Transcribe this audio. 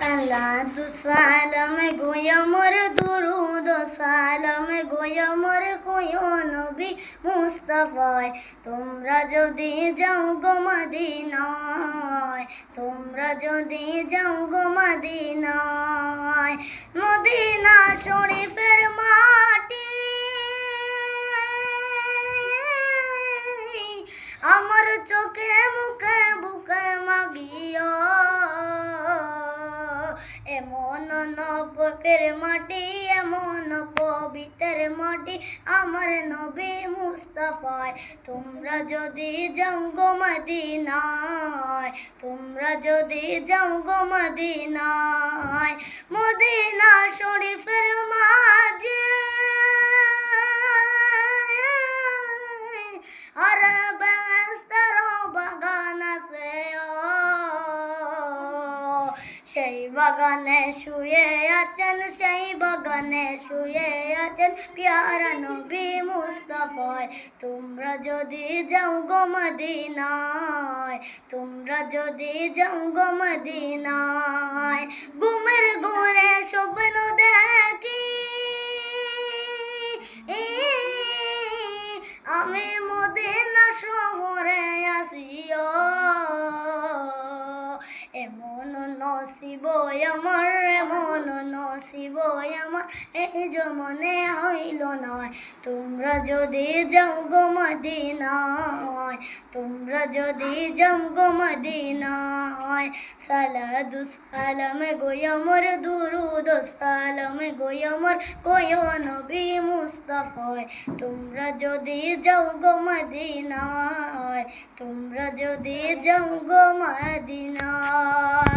সালাতু সালাম গোয়া দুরুদ সালাম গোয়া কোয় নবী মুস্তাফায়। তোমরা যদি যাও গো মদিনায়, তোমরা যদি যাও গো মদিনায়। মদিনা শরীফের নবের মাটি, এমন পবিত্রের মাটি আমার নবী মুস্তাফায়। তোমরা যদি যাও গো মদিনায়, তোমরা যদি যাও গো মদিনায়, মদিনা শরীফের সেই বাগানে শুয়ে আছেন, সেই বাগানে শুয়ে আছেন পিয়ারা নবী মুস্তফায়। তোমরা যদি যাও গো মদিনায়, তোমরা যদি যাও গো মদিনায়, ঘুমের ঘরে স্বপ্ন দেখি। আমি মদিনা শহরে আসিও। আমার মন নসিব, আমার এই জমনে হইল নয়। তোমরা যদি যাও গো মদিনায়, তোমরা যদি যাও গো মদিনায়, সালাদু সালাম গোয়মর দুরুদ সালাম গোয়মর গোয় নবী মুস্তাফায়। তোমরা যদি যাও গো মদিনায়, তোমরা যদি যাও গো মদিনায়।